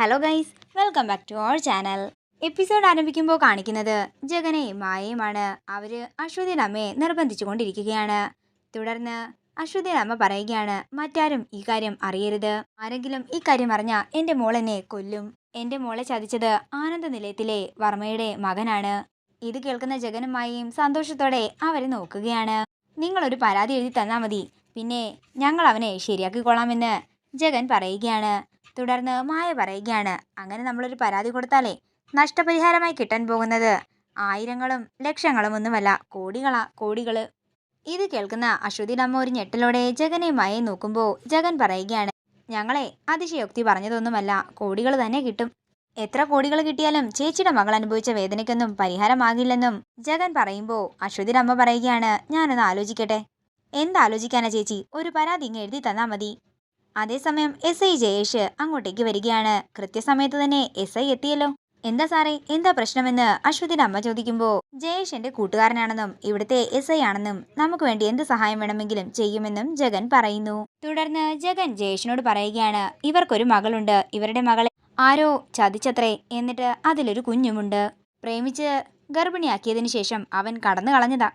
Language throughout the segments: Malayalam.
Hello guys welcome back to our channel episode ആരംഭിക്കുമ്പോൾ കാണിക്കുന്നത് ജഗനെയും മായയുമാണ്. അവർ അശ്വതിയുടെ അമ്മയെ നിർബന്ധിച്ചു കൊണ്ടിരിക്കുകയാണ് തുടർന്ന് അശ്വതിയുടെ അമ്മ പറയുകയാണ് മറ്റാരും ഈ കാര്യം അറിയരുത്. ആരെങ്കിലും ഈ കാര്യം അറിഞ്ഞാൽ എന്റെ മോളെന്നെ കൊല്ലും. എന്റെ മോളെ ചതിച്ചത് ആനന്ദ നിലയത്തിലെ വർമ്മയുടെ മകനാണ്. ഇത് കേൾക്കുന്ന ജഗനും മായയും സന്തോഷത്തോടെ അവരെ നോക്കുകയാണ്. നിങ്ങളൊരു പരാതി എഴുതി തന്നാൽ മതി. പിന്നെ ഞങ്ങൾ അവനെ ശരിയാക്കിക്കൊള്ളാമെന്ന് ജഗൻ പറയുകയാണ്. തുടർന്ന് മായ പറയുകയാണ് അങ്ങനെ നമ്മളൊരു പരാതി കൊടുത്താലേ നഷ്ടപരിഹാരമായി കിട്ടാൻ പോകുന്നത്. ആയിരങ്ങളും ലക്ഷങ്ങളും ഒന്നുമല്ല കോടികളാ കോടികൾ. ഇത് കേൾക്കുന്ന അശ്വതി അമ്മ ഒരു ഞെട്ടലോടെ മായയെ നോക്കുമ്പോൾ ജഗൻ പറയുകയാണ് ഞങ്ങളെ അതിശയോക്തി പറഞ്ഞതൊന്നുമല്ല കോടികൾ തന്നെ കിട്ടും. എത്ര കോടികൾ കിട്ടിയാലും ചേച്ചിയുടെ മകൾ അനുഭവിച്ച വേദനയ്ക്കൊന്നും പരിഹാരമാകില്ലെന്നും ജഗൻ പറയുമ്പോൾ അശ്വതി നമ്മ പറയുകയാണ് ഞാനൊന്ന് ആലോചിക്കട്ടെ. എന്താലോചിക്കാനാ ചേച്ചി? ഒരു പരാതി ഇങ്ങ് എഴുതി തന്നാൽ മതി. അതേസമയം എസ് ഐ ജയേഷ് അങ്ങോട്ടേക്ക് വരികയാണ്. കൃത്യസമയത്ത് തന്നെ എസ് ഐ എത്തിയല്ലോ. എന്താ സാറേ എന്താ പ്രശ്നമെന്ന് അശ്വതിന്റെ അമ്മ ചോദിക്കുമ്പോൾ ജയേഷ് എന്റെ കൂട്ടുകാരനാണെന്നും ഇവിടുത്തെ എസ് ഐ ആണെന്നും നമുക്ക് വേണ്ടി എന്ത് സഹായം വേണമെങ്കിലും ചെയ്യുമെന്നും ജഗൻ പറയുന്നു. തുടർന്ന് ജഗൻ ജയേഷിനോട് പറയുകയാണ് ഇവർക്കൊരു മകളുണ്ട്. ഇവരുടെ മകളെ ആരോ ചതിച്ചത്രേ എന്നിട്ട് അതിലൊരു കുഞ്ഞുമുണ്ട്. പ്രേമിച്ച് ഗർഭിണിയാക്കിയതിനു ശേഷം അവൻ കടന്നു കളഞ്ഞതാ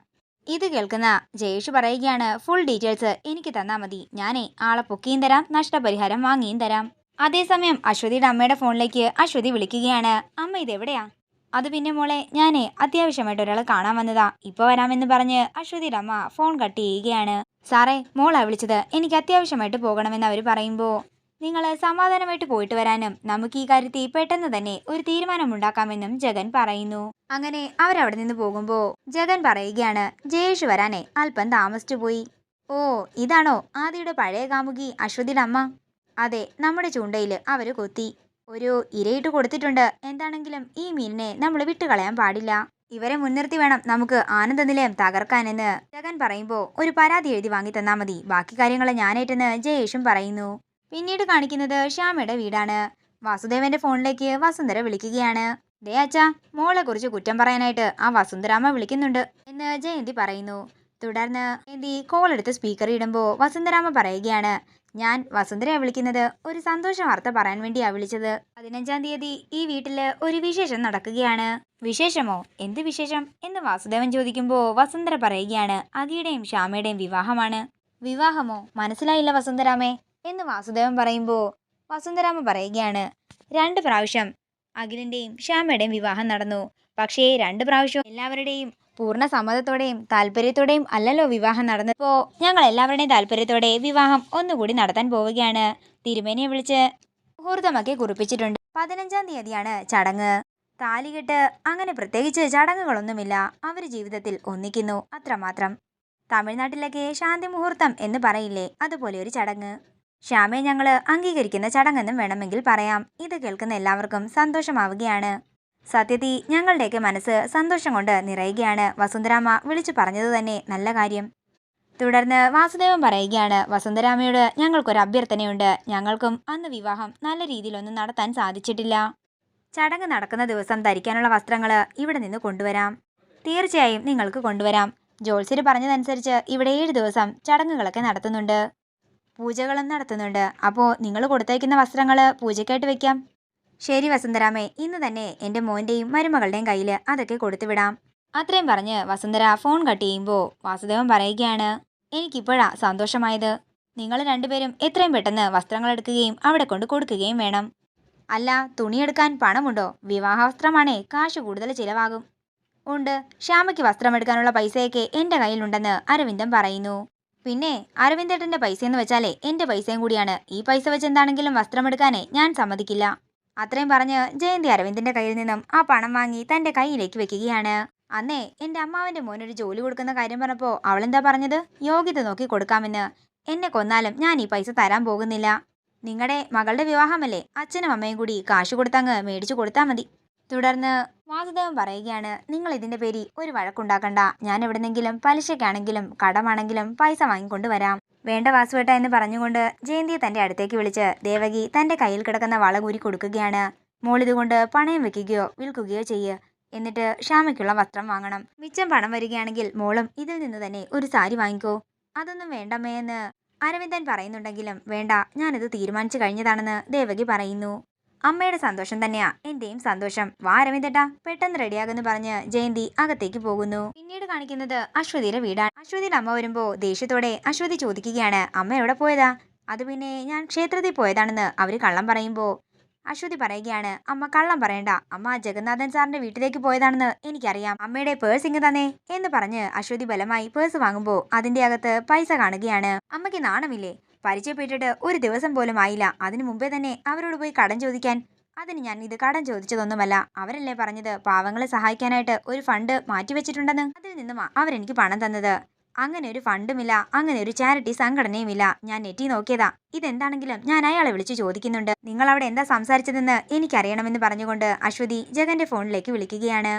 ഇത് കേൾക്കുന്ന ജയേഷ് പറയുകയാണ് ഫുൾ ഡീറ്റെയിൽസ് എനിക്ക് തന്നാൽ മതി. ഞാനേ ആളെ പൊക്കിയും തരാം നഷ്ടപരിഹാരം വാങ്ങിയും തരാം. അതേസമയം അശ്വതിയുടെ അമ്മയുടെ ഫോണിലേക്ക് അശ്വതി വിളിക്കുകയാണ് അമ്മ ഇതെവിടെയാ അത് പിന്നെ മോളെ ഞാനേ അത്യാവശ്യമായിട്ട് ഒരാളെ കാണാൻ വന്നതാ. ഇപ്പൊ വരാമെന്ന് പറഞ്ഞ് അശ്വതിയുടെ അമ്മ ഫോൺ കട്ട് ചെയ്യുകയാണ്. സാറേ മോളാ വിളിച്ചത്. എനിക്ക് അത്യാവശ്യമായിട്ട് പോകണമെന്ന് അവർ പറയുമ്പോൾ നിങ്ങൾ സമാധാനമായിട്ട് പോയിട്ട് വരാനും നമുക്ക് ഈ കാര്യത്തിൽ പെട്ടെന്ന് തന്നെ ഒരു തീരുമാനമുണ്ടാക്കാമെന്നും ജഗൻ പറയുന്നു. അങ്ങനെ അവരവിടെ നിന്ന് പോകുമ്പോൾ ജഗൻ പറയുകയാണ് ജയേഷ് വരാനേ അല്പം താമസിച്ചു പോയി. ഓ ഇതാണോ ആദിയുടെ പഴയ കാമുകി അശ്വതിയുടെ അമ്മ? അതെ നമ്മുടെ ചൂണ്ടയിൽ അവർ കൊത്തി. ഒരു ഇരയിട്ട് കൊടുത്തിട്ടുണ്ട്. എന്താണെങ്കിലും ഈ മീനിനെ നമ്മൾ വിട്ടുകളയാൻ പാടില്ല. ഇവരെ മുൻനിർത്തി വേണം നമുക്ക് ആനന്ദ നിലയം തകർക്കാനെന്ന്. ജഗൻ പറയുമ്പോൾ ഒരു പരാതി എഴുതി വാങ്ങി തന്നാൽ മതി. ബാക്കി കാര്യങ്ങൾ ഞാനേറ്റെന്ന് ജയേഷും പറയുന്നു. പിന്നീട് കാണിക്കുന്നത് ശ്യാമയുടെ വീടാണ്. വാസുദേവന്റെ ഫോണിലേക്ക് വസുന്ധര വിളിക്കുകയാണ്. ദേ അച്ഛാ മോളെ കുറിച്ച് കുറ്റം പറയാനായിട്ട് ആ വസുന്ധരാമ്മ വിളിക്കുന്നുണ്ട് എന്ന് ജയന്തി പറയുന്നു. തുടർന്ന് ജയന്തി കോൾ എടുത്ത് സ്പീക്കർ ഇടുമ്പോൾ വസുന്ധരാമ്മ പറയുകയാണ് ഞാൻ വസുന്ധരയെ വിളിക്കുന്നത്. ഒരു സന്തോഷ വാർത്ത പറയാൻ വേണ്ടിയാ വിളിച്ചത്. പതിനഞ്ചാം തീയതി ഈ വീട്ടിൽ ഒരു വിശേഷം നടക്കുകയാണ്. വിശേഷമോ? എന്ത് വിശേഷം? എന്ന് വാസുദേവൻ ചോദിക്കുമ്പോൾ വസുന്ധര പറയുകയാണ് അകിയുടെയും ശ്യാമയുടെയും വിവാഹമാണ്. വിവാഹമോ? മനസ്സിലായില്ല വസുന്ധരാമേ എന്ന് വാസുദേവൻ പറയുമ്പോൾ വസുന്ധരാമ പറയുകയാണ് രണ്ട് പ്രാവശ്യം അഖിലിന്റെയും ശ്യാമയുടെയും വിവാഹം നടന്നു. പക്ഷേ രണ്ട് പ്രാവശ്യം എല്ലാവരുടെയും പൂർണ സമ്മതത്തോടെയും താല്പര്യത്തോടെയും അല്ലല്ലോ വിവാഹം നടന്നപ്പോൾ ഞങ്ങൾ എല്ലാവരുടെയും താല്പര്യത്തോടെ വിവാഹം ഒന്നുകൂടി നടത്താൻ പോവുകയാണ്. തിരുമേനിയെ വിളിച്ച് മുഹൂർത്തമൊക്കെ കുറിപ്പിച്ചിട്ടുണ്ട്. പതിനഞ്ചാം തീയതിയാണ് ചടങ്ങ്. താലികെട്ട് അങ്ങനെ പ്രത്യേകിച്ച് ചടങ്ങുകളൊന്നുമില്ല. അവർ ജീവിതത്തിൽ ഒന്നിക്കുന്നു അത്രമാത്രം. തമിഴ്നാട്ടിലൊക്കെ ശാന്തി മുഹൂർത്തം എന്ന് പറയില്ലേ? അതുപോലെ ഒരു ചടങ്ങ്. ശ്യാമയെ ഞങ്ങൾ അംഗീകരിക്കുന്ന ചടങ്ങെന്നും വേണമെങ്കിൽ പറയാം. ഇത് കേൾക്കുന്ന എല്ലാവർക്കും സന്തോഷമാവുകയാണ്. സത്യതി ഞങ്ങളുടെയൊക്കെ മനസ്സ് സന്തോഷം കൊണ്ട് നിറയുകയാണ്. വസുന്ധരാമ വിളിച്ചു പറഞ്ഞത് തന്നെ നല്ല കാര്യം. തുടർന്ന് വാസുദേവൻ പറയുകയാണ് വസുന്ധരാമയോട് ഞങ്ങൾക്കൊരു അഭ്യർത്ഥനയുണ്ട്. ഞങ്ങൾക്കും അന്ന് വിവാഹം നല്ല രീതിയിലൊന്നും നടത്താൻ സാധിച്ചിട്ടില്ല. ചടങ്ങ് നടക്കുന്ന ദിവസം ധരിക്കാനുള്ള വസ്ത്രങ്ങൾ ഇവിടെ നിന്ന് കൊണ്ടുവരാം. തീർച്ചയായും നിങ്ങൾക്ക് കൊണ്ടുവരാം. ജോത്സ്യർ പറഞ്ഞതനുസരിച്ച് ഇവിടെ ഏഴ് ദിവസം ചടങ്ങുകളൊക്കെ നടത്തുന്നുണ്ട്. പൂജകളും നടത്തുന്നുണ്ട്. അപ്പോൾ നിങ്ങൾ കൊടുത്തയക്കുന്ന വസ്ത്രങ്ങൾ പൂജയ്ക്കായിട്ട് വെക്കാം? ശരി വസുന്ധരാമേ ഇന്ന് തന്നെ എന്റെ മോന്റെയും മരുമകളുടെയും കയ്യിൽ അതൊക്കെ കൊടുത്തുവിടാം അത്രയും പറഞ്ഞ് വസുന്ധര ഫോൺ കട്ട് ചെയ്യുമ്പോൾ വാസുദേവൻ പറയുകയാണ് എനിക്കിപ്പോഴാ സന്തോഷമായത്. നിങ്ങൾ രണ്ടുപേരും എത്രയും പെട്ടെന്ന് വസ്ത്രങ്ങൾ എടുക്കുകയും അവിടെ കൊണ്ട് കൊടുക്കുകയും വേണം. അല്ല തുണിയെടുക്കാൻ പണമുണ്ടോ? വിവാഹ വസ്ത്രമാണേ കാശ് കൂടുതൽ ചിലവാകും. ഉണ്ട് ശ്യാമയ്ക്ക് വസ്ത്രമെടുക്കാനുള്ള പൈസയൊക്കെ എന്റെ കയ്യിലുണ്ടെന്ന് അരവിന്ദൻ പറയുന്നു. പിന്നെ അരവിന്ദട്ടന്റെ പൈസ എന്ന് വെച്ചാലേ എന്റെ പൈസയും കൂടിയാണ്. ഈ പൈസ വെച്ച് എന്താണെങ്കിലും വസ്ത്രമെടുക്കാനേ ഞാൻ സമ്മതിക്കില്ല. അത്രയും പറഞ്ഞ് ജയന്തി അരവിന്ദിന്റെ കയ്യിൽ നിന്നും ആ പണം വാങ്ങി തന്റെ കയ്യിലേക്ക് വെക്കുകയാണ്. അന്നേ എന്റെ അമ്മാവന്റെ മോനൊരു ജോലി കൊടുക്കുന്ന കാര്യം പറഞ്ഞപ്പോൾ എന്താ പറഞ്ഞത്? യോഗ്യത നോക്കി കൊടുക്കാമെന്ന്. എന്നെ കൊന്നാലും ഞാൻ ഈ പൈസ തരാൻ പോകുന്നില്ല. നിങ്ങളുടെ മകളുടെ വിവാഹമല്ലേ? അച്ഛനും അമ്മയും കൂടി കാശ് കൊടുത്തങ്ങ് മേടിച്ചു കൊടുത്താൽ മതി. തുടർന്ന് വാസുദേവൻ പറയുകയാണ് നിങ്ങൾ ഇതിന്റെ പേരിൽ ഒരു വഴക്കുണ്ടാക്കണ്ട. ഞാൻ എവിടെന്നെങ്കിലും പലിശക്കാണെങ്കിലും കടമാണെങ്കിലും പൈസ വാങ്ങിക്കൊണ്ട് വരാം വേണ്ട വാസുവേട്ട എന്ന് പറഞ്ഞുകൊണ്ട് ജയന്തിയെ തന്റെ അടുത്തേക്ക് വിളിച്ച് ദേവകി തന്റെ കയ്യിൽ കിടക്കുന്ന വള കൂരി കൊടുക്കുകയാണ്. മോളിതുകൊണ്ട് പണയം വെക്കുകയോ വിൽക്കുകയോ ചെയ്യ്. എന്നിട്ട് ക്ഷാമയ്ക്കുള്ള വസ്ത്രം വാങ്ങണം. മിച്ചം പണം വരികയാണെങ്കിൽ മോളും ഇതിൽ നിന്ന് തന്നെ ഒരു സാരി വാങ്ങിക്കോ. അതൊന്നും വേണ്ടമ്മേ എന്ന് അരവിന്ദൻ പറയുന്നുണ്ടെങ്കിലും വേണ്ട ഞാനിത് തീരുമാനിച്ചു കഴിഞ്ഞതാണെന്ന് ദേവകി പറയുന്നു. അമ്മയുടെ സന്തോഷം തന്നെയാ. എന്റെയും സന്തോഷം. വാ അരവിന്ദേട്ടാ. പെട്ടെന്ന് റെഡിയാകുന്നു പറഞ്ഞ് ജയന്തി അകത്തേക്ക് പോകുന്നു. പിന്നീട് കാണിക്കുന്നത് അശ്വതിയുടെ വീടാണ്. അശ്വതിയുടെ അമ്മ വരുമ്പോ ദേഷ്യത്തോടെ അശ്വതി ചോദിക്കുകയാണ് അമ്മ എവിടെ പോയതാ? അത് പിന്നെ ഞാൻ ക്ഷേത്രത്തിൽ പോയതാണെന്ന് അവർ കള്ളം പറയുമ്പോ അശ്വതി പറയുകയാണ് അമ്മ കള്ളം പറയണ്ട. അമ്മ ജഗന്നാഥൻ സാറിന്റെ വീട്ടിലേക്ക് പോയതാണെന്ന് എനിക്കറിയാം. അമ്മയുടെ പേഴ്സ് ഇങ്ങ് തന്നേ. എന്ന് പറഞ്ഞ് അശ്വതി ബലമായി പേഴ്സ് വാങ്ങുമ്പോൾ അതിന്റെ അകത്ത് പൈസ കാണുകയാണ്. അമ്മയ്ക്ക് നാണമില്ലേ? പരിചയപ്പെട്ടിട്ട് ഒരു ദിവസം പോലും ആയില്ല. അതിനു മുമ്പേ തന്നെ അവരോട് പോയി കടം ചോദിക്കാൻ. അതിന് ഞാൻ ഇത് കടം ചോദിച്ചതൊന്നുമല്ല. അവരല്ലേ പറഞ്ഞത് പാവങ്ങളെ സഹായിക്കാനായിട്ട് ഒരു ഫണ്ട് മാറ്റിവെച്ചിട്ടുണ്ടെന്ന്? അതിൽ നിന്നും അവരെനിക്ക് പണം തന്നത്. അങ്ങനെ ഒരു ഫണ്ടുമില്ല. അങ്ങനെ ഒരു ചാരിറ്റി സംഘടനയുമില്ല. ഞാൻ നെറ്റി നോക്കിയതാ. ഇതെന്താണെങ്കിലും ഞാൻ അയാളെ വിളിച്ചു ചോദിക്കുന്നുണ്ട്. നിങ്ങൾ അവിടെ എന്താ സംസാരിച്ചതെന്ന് എനിക്കറിയണമെന്ന് പറഞ്ഞുകൊണ്ട് അശ്വതി ജഗന്റെ ഫോണിലേക്ക് വിളിക്കുകയാണ്.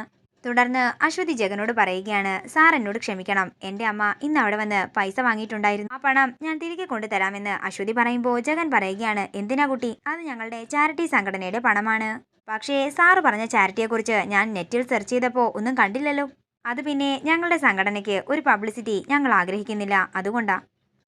തുടർന്ന് അശ്വതി ജഗനോട് പറയുകയാണ് സാർ എന്നോട് ക്ഷമിക്കണം. എന്റെ അമ്മ ഇന്ന് അവിടെ വന്ന് പൈസ വാങ്ങിയിട്ടുണ്ടായിരുന്നു. ആ പണം ഞാൻ തിരികെ കൊണ്ടുതരാമെന്ന് അശ്വതി പറയുമ്പോൾ ജഗൻ പറയുകയാണ് എന്തിനാ കുട്ടി? അത് ഞങ്ങളുടെ ചാരിറ്റി സംഘടനയുടെ പണമാണ്. പക്ഷേ സാറ് പറഞ്ഞ ചാരിറ്റിയെക്കുറിച്ച് ഞാൻ നെറ്റിൽ സെർച്ച് ചെയ്തപ്പോൾ ഒന്നും കണ്ടില്ലല്ലോ. അത് പിന്നെ ഞങ്ങളുടെ സംഘടനയ്ക്ക് ഒരു പബ്ലിസിറ്റി ഞങ്ങൾ ആഗ്രഹിക്കുന്നില്ല. അതുകൊണ്ടാ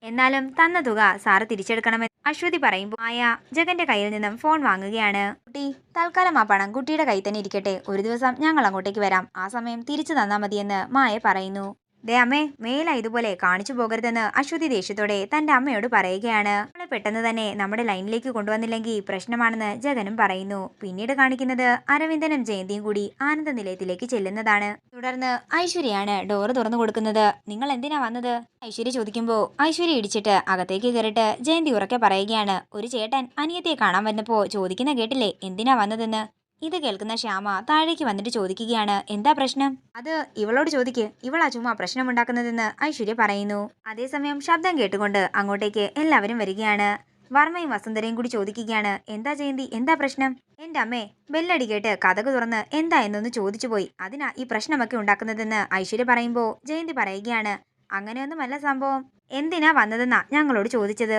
എന്നാലും തന്ന തുക സാറ് തിരിച്ചെടുക്കണമെന്ന് അശ്വതി പറയുമ്പോൾ മായ ജഗന്റെ കയ്യിൽ നിന്നും ഫോൺ വാങ്ങുകയാണ്. കുട്ടി തൽക്കാലം ആ പണം കുട്ടിയുടെ കൈ തന്നെ ഇരിക്കട്ടെ. ഒരു ദിവസം ഞങ്ങൾ അങ്ങോട്ടേക്ക് വരാം. ആ സമയം തിരിച്ചു തന്നാൽ മതിയെന്ന് മായ പറയുന്നു. ദേ അമ്മേ മേല ഇതുപോലെ കാണിച്ചു പോകരുതെന്ന് അശ്വതി ദേഷ്യത്തോടെ തന്റെ അമ്മയോട് പറയുകയാണ്. അവളെ പെട്ടെന്ന് തന്നെ നമ്മുടെ ലൈനിലേക്ക് കൊണ്ടുവന്നില്ലെങ്കിൽ പ്രശ്നമാണെന്ന് ജഗനും പറയുന്നു. പിന്നീട് കാണിക്കുന്നത് അരവിന്ദനും ജയന്തിയും കൂടി ആനന്ദ നിലയത്തിലേക്ക് ചെല്ലുന്നതാണ്. തുടർന്ന് ഐശ്വര്യയാണ് ഡോറ് തുറന്നു കൊടുക്കുന്നത്. നിങ്ങൾ എന്തിനാ വന്നത്? ഐശ്വര്യ ചോദിക്കുമ്പോൾ ഐശ്വര്യ ഇടിച്ചിട്ട് അകത്തേക്ക് കയറിട്ട് ജയന്തി ഉറക്കെ പറയുകയാണ്. ഒരു ചേട്ടൻ അനിയത്തെ കാണാൻ വന്നപ്പോ ചോദിക്കുന്ന കേട്ടില്ലേ? എന്തിനാ വന്നതെന്ന്? ഇത് കേൾക്കുന്ന ശ്യാമ താഴേക്ക് വന്നിട്ട് ചോദിക്കുകയാണ് എന്താ പ്രശ്നം? അത് ഇവളോട് ചോദിക്ക്. ഇവളാ പ്രശ്നം പ്രശ്നമുണ്ടാക്കുന്നതെന്ന് ഐശ്വര്യ പറയുന്നു. അതേസമയം ശബ്ദം കേട്ടുകൊണ്ട് അങ്ങോട്ടേക്ക് എല്ലാവരും വരികയാണ്. വർമ്മയും വസുന്ധരയും കൂടി ചോദിക്കുകയാണ് എന്താ ജയന്തി? എന്താ പ്രശ്നം? എന്റെ അമ്മേ ബെല്ലടി കേട്ട് കഥക് തുറന്ന് എന്താ എന്നൊന്ന് ചോദിച്ചു പോയി. അതിനാ ഈ പ്രശ്നമൊക്കെ ഉണ്ടാക്കുന്നതെന്ന് ഐശ്വര്യ പറയുമ്പോൾ ജയന്തി പറയുകയാണ് അങ്ങനെയൊന്നുമല്ല സംഭവം. എന്തിനാ വന്നതെന്നാ ഞങ്ങളോട് ചോദിച്ചത്?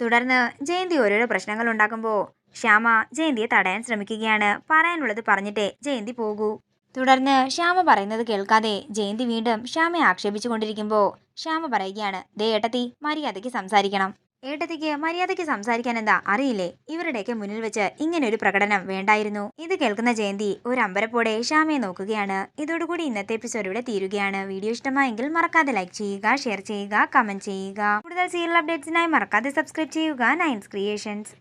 തുടർന്ന് ജയന്തി ഓരോരോ പ്രശ്നങ്ങൾ ഉണ്ടാക്കുമ്പോൾ ശ്യാമ ജയന്തിയെ തടയാൻ ശ്രമിക്കുകയാണ്. പറയാനുള്ളത് പറഞ്ഞിട്ടേ ജയന്തി പോകൂ. തുടർന്ന് ശ്യാമ പറയുന്നത് കേൾക്കാതെ ജയന്തി വീണ്ടും ശ്യാമയെ ആക്ഷേപിച്ചു കൊണ്ടിരിക്കുമ്പോൾ ശ്യാമ പറയുകയാണ് ദേ ഏട്ടത്തി മര്യാദയ്ക്ക് സംസാരിക്കണം. ഏട്ടത്തിക്ക് മര്യാദയ്ക്ക് സംസാരിക്കാൻ എന്താ അറിയില്ലേ? ഇവരുടെയൊക്കെ മുന്നിൽ വെച്ച് ഇങ്ങനെ ഒരു പ്രകടനം വേണ്ടായിരുന്നു. ഇത് കേൾക്കുന്ന ജയന്തി ഒരു അമ്പരപ്പോടെ ശ്യാമയെ നോക്കുകയാണ്. ഇതോടുകൂടി ഇന്നത്തെ എപ്പിസോഡ് ഇവിടെ തീരുകയാണ്. വീഡിയോ ഇഷ്ടമായെങ്കിൽ മറക്കാതെ ലൈക്ക് ചെയ്യുക ഷെയർ ചെയ്യുക കമന്റ് ചെയ്യുക. കൂടുതൽ സീരിയൽ അപ്ഡേറ്റ്സിനായി മറക്കാതെ സബ്സ്ക്രൈബ് ചെയ്യുക. നയൻസ് ക്രിയേഷൻസ്